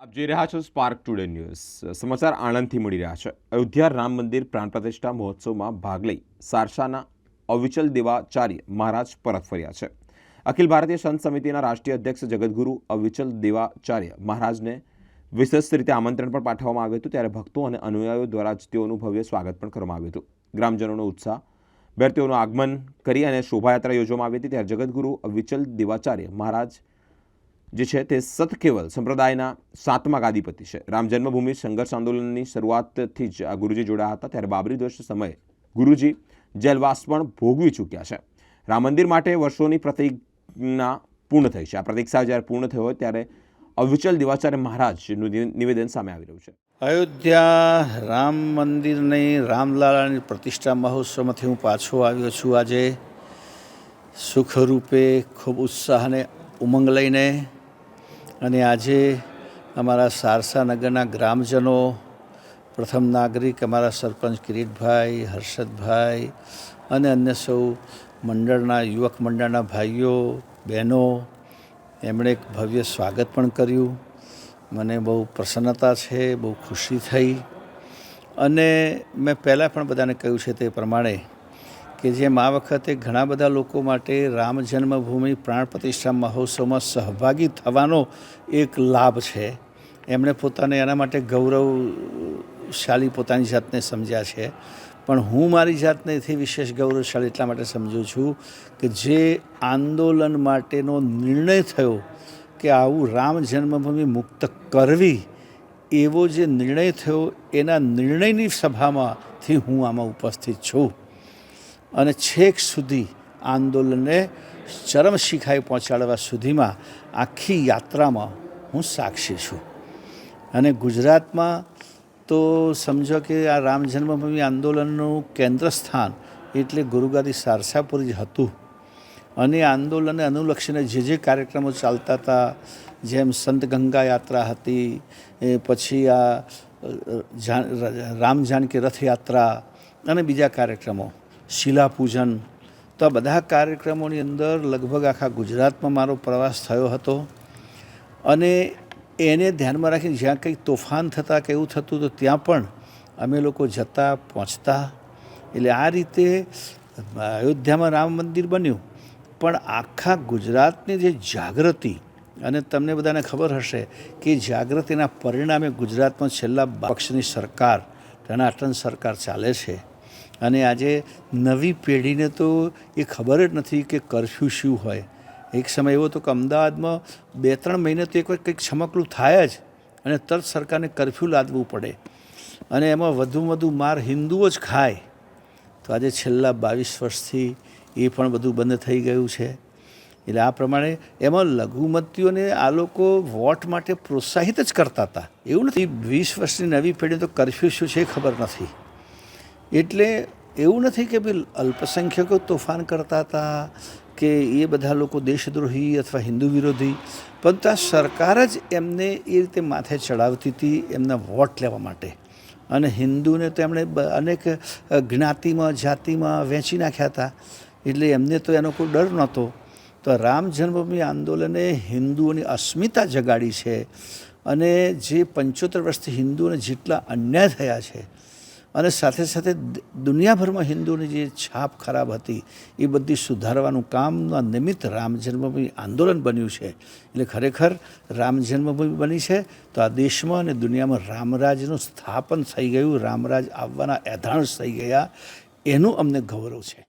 આપ જોઈ રહ્યા છો સ્પાર્ક ટુડે ન્યૂઝ સમાચાર આણંદથી મળી રહ્યા છે. અયોધ્યા રામ મંદિર પ્રાણ પ્રતિષ્ઠા મહોત્સવમાં ભાગ લઈ સારસાના અવિચલ દેવાચાર્ય મહારાજ પરત ફર્યા છે. અખિલ ભારતીય સંત સમિતિના રાષ્ટ્રીય અધ્યક્ષ જગદગુરુ અવિચલ દેવાચાર્ય મહારાજને વિશેષ રીતે આમંત્રણ પણ પાઠવવામાં આવ્યું હતું. ત્યારે ભક્તો અને અનુયાયીઓ દ્વારા જ તેઓનું ભવ્ય સ્વાગત પણ કરવામાં આવ્યું હતું. ગ્રામજનોનો ઉત્સાહ બેર તેઓનું આગમન કરી અને શોભાયાત્રા યોજવામાં આવી હતી. ત્યારે જગદગુરુ અવિચલ દેવાચાર્ય મહારાજ જે છે તે સતકેવલ સંપ્રદાયના સાતમા ગાદીપતિ છે. રામ જન્મભૂમિ, સંઘર્ષ આંદોલનની શરૂઆતથી જ આ ગુરુજી જોડાયા હતા. ત્યારે બાબરી દોષ સમયે ગુરુજી જેલવાસ પણ ભોગવી ચૂક્યા છે. રામ મંદિર માટે વર્ષોની પ્રતિજ્ઞા પૂર્ણ થઈ છે. આ પ્રતિક્ષા જ્યારે પૂર્ણ થયો હોય ત્યારે અવિચલ દિવાચાર્ય મહારાજનું નિવેદન સામે આવી રહ્યું છે. અયોધ્યા રામ મંદિરની રામલાલાની પ્રતિષ્ઠા મહોત્સવમાંથી હું પાછો આવ્યો છું. આજે સુખરૂપે ખૂબ ઉત્સાહ અને ઉમંગ લઈને અને આજે અમારા સારસા નગરના ગ્રામજનો, પ્રથમ નાગરિક અમારા સરપંચ કિરીટભાઈ, હર્ષદભાઈ અને અન્ય સૌ મંડળના, યુવક મંડળના ભાઈઓ, બહેનો, એમણે એક ભવ્ય સ્વાગત પણ કર્યું. મને બહુ પ્રસન્નતા છે, બહુ ખુશી થઈ. અને મેં પહેલાં પણ બધાને કહ્યું છે તે પ્રમાણે કે જેમ આ વખતે ઘણા બધા લોકો માટે રામ જન્મભૂમિ, પ્રાણ પ્રતિષ્ઠા મહોત્સવમાં સહભાગી થવાનો એક લાભ છે. એમણે પોતાને એના માટે ગૌરવશાળી પોતાની જાતને સમજ્યા છે. પણ હું મારી જાતને એથી વિશેષ ગૌરવશાળી એટલા માટે સમજું છું કે જે આંદોલન માટેનો નિર્ણય થયો કે આવું રામ જન્મભૂમિ મુક્ત કરવી, એવો જે નિર્ણય થયો, એના નિર્ણયની સભામાંથી હું આમાં ઉપસ્થિત છું. અને છેક સુધી આંદોલનને ચરમ શિખાએ પહોંચાડવા સુધીમાં આખી યાત્રામાં હું સાક્ષી છું. અને ગુજરાતમાં તો સમજો કે આ રામ જન્મભૂમિ આંદોલનનું કેન્દ્ર સ્થાન એટલે ગુરુગાદી સારસાપુર જ હતું. અને આંદોલનને અનુલક્ષીને જે જે કાર્યક્રમો ચાલતા હતા, જેમ સંત ગંગા યાત્રા હતી પછી આ રામ જાનકી રથયાત્રા અને બીજા કાર્યક્રમો. શિલાપૂજન. તો આ બધા કાર્યક્રમોની અંદર લગભગ આખા ગુજરાતમાં મારો પ્રવાસ થયો હતો. અને એને ધ્યાનમાં રાખીને જ્યાં કંઈક તોફાન થતાં કે એવું થતું તો ત્યાં પણ અમે લોકો જતા, પહોંચતા. એટલે આ રીતે અયોધ્યામાં રામ મંદિર બન્યું. પણ આખા ગુજરાતની જે જાગૃતિ, અને તમને બધાને ખબર હશે કે જાગૃતિના પરિણામે ગુજરાતમાં છેલ્લા પક્ષની સરકાર ટનાટન સરકાર ચાલે છે. અને આજે નવી પેઢીને તો એ ખબર જ નથી કે કરફ્યુ શું હોય. એક સમય એવો હતો કે અમદાવાદમાં બે ત્રણ મહિને તો એક વાર કંઈક છમકલું થાય જ અને તરત સરકારને કરફ્યુ લાદવું પડે. અને એમાં વધુમાં વધુ માર હિન્દુઓ જ ખાય. તો આજે છેલ્લા બાવીસ વર્ષથી એ પણ બધું બંધ થઈ ગયું છે. એટલે આ પ્રમાણે એમાં લઘુમતીઓને આ લોકો વોટ માટે પ્રોત્સાહિત જ કરતા હતા. એવું નથી, વીસ વર્ષની નવી પેઢી તો કરફ્યુ શું છે એ ખબર નથી. એટલે એવું નથી કે ભાઈ અલ્પસંખ્યકો તોફાન કરતા હતા કે એ બધા લોકો દેશદ્રોહી અથવા હિન્દુ વિરોધી પરંતુ આ સરકાર જ એમને એ રીતે માથે ચડાવતી હતી એમના વોટ લેવા માટે. અને હિન્દુને તો એમણે અનેક જ્ઞાતિમાં, જાતિમાં વહેંચી નાખ્યા હતા. એટલે એમને તો એનો કોઈ ડર નહોતો. તો રામ જન્મભૂમિ આંદોલને હિન્દુઓની અસ્મિતા જગાડી છે. અને જે પંચોતેર વર્ષથી હિન્દુઓને જેટલા અન્યાય થયા છે અને સાથે સાથે દુનિયાભરમાં હિન્દુઓની જે છાપ ખરાબ હતી, એ બધી સુધારવાનું કામના નિમિત્ત રામ જન્મભૂમિ આંદોલન બન્યું છે. એટલે ખરેખર રામ જન્મભૂમિ બની છે તો આ દેશમાં અને દુનિયામાં રામરાજનું સ્થાપન થઈ ગયું, રામરાજ આવવાના એધાણ થઈ ગયા, એનું અમને ગૌરવ છે.